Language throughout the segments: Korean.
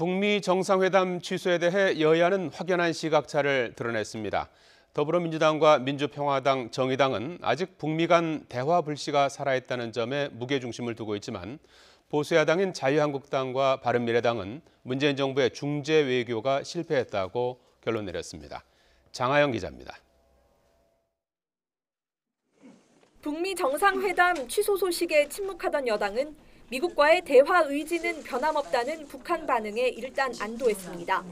북미 정상회담 취소에 대해 여야는 확연한 시각차를 드러냈습니다. 더불어민주당과 민주평화당, 정의당은 아직 북미 간 대화 불씨가 살아있다는 점에 무게중심을 두고 있지만 보수야당인 자유한국당과 바른미래당은 문재인 정부의 중재 외교가 실패했다고 결론 내렸습니다. 장하영 기자입니다. 북미 정상회담 취소 소식에 침묵하던 여당은 미국과의 대화 의지는 변함없다는 북한 반응에 일단 안도했습니다.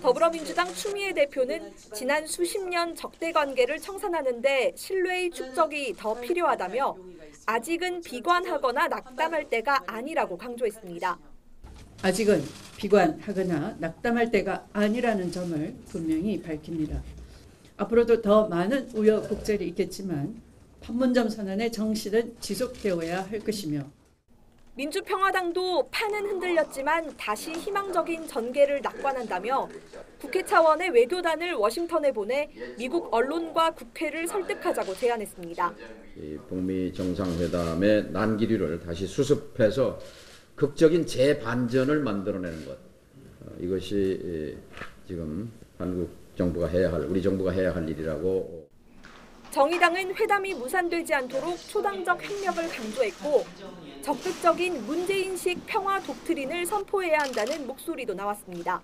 더불어민주당 추미애 대표는 지난 수십 년 적대 관계를 청산하는데 신뢰의 축적이 더 필요하다며 아직은 비관하거나 낙담할 때가 아니라고 강조했습니다. 아직은 비관하거나 낙담할 때가 아니라는 점을 분명히 밝힙니다. 앞으로도 더 많은 우여곡절이 있겠지만 판문점 선언의 정실은 지속되어야 할 것이며 민주평화당도 판은 흔들렸지만 다시 희망적인 전개를 낙관한다며 국회 차원의 외교단을 워싱턴에 보내 미국 언론과 국회를 설득하자고 제안했습니다. 북미 정상회담의 난기류를 다시 수습해서 극적인 재반전을 만들어내는 것 어, 이것이 지금 한국 정부가 해야 할 우리 정부가 해야 할 일이라고 정의당은 회담이 무산되지 않도록 초당적 협력을 강조했고 적극적인 문재인식 평화 독트린을 선포해야 한다는 목소리도 나왔습니다.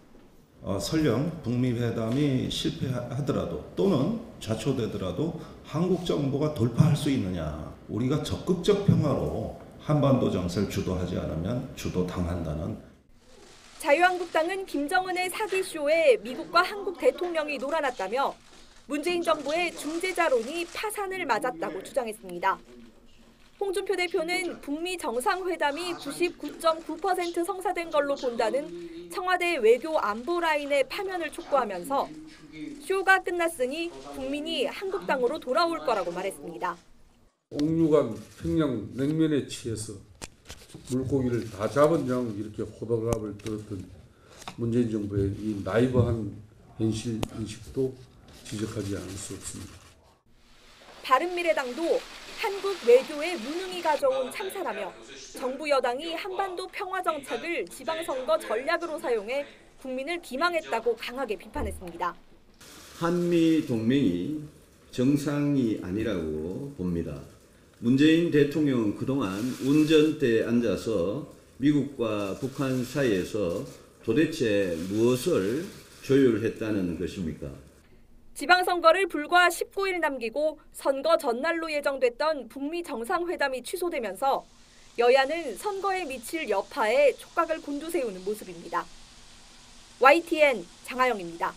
어, 설령 북미 회담이 실패하더라도 또는 좌초되더라도 한국 정부가 돌파할 수 있느냐 우리가 적극적 평화로 한반도 정세를 주도하지 않으면 주도당한다는 자유한국당은 김정은의 사기쇼에 미국과 한국 대통령이 놀아났다며 문재인 정부의 중재자론이 파산을 맞았다고 주장했습니다. 홍준표 대표는 북미 정상회담이 99.9% 성사된 걸로 본다는 청와대 외교 안보 라인의 파면을 촉구하면서 쇼가 끝났으니 국민이 한국당으로 돌아올 거라고 말했습니다. 옥류관 평양 냉면에 취해서 물고기를 다 잡은 양 이렇게 호들갑을 떨었던 문재인 정부의 이 나이브한 현실 인식도 지적하지 않을 수 없습니다. 바른미래당도 한국 외교에 무능이 가져온 참사라며 정부 여당이 한반도 평화 정책을 지방선거 전략으로 사용해 국민을 기망했다고 강하게 비판했습니다. 한미 동맹이 정상이 아니라고 봅니다. 문재인 대통령은 그동안 운전대에 앉아서 미국과 북한 사이에서 도대체 무엇을 조율했다는 것입니까? 지방선거를 불과 19일 남기고 선거 전날로 예정됐던 북미 정상회담이 취소되면서 여야는 선거에 미칠 여파에 촉각을 곤두세우는 모습입니다. YTN 장하영입니다.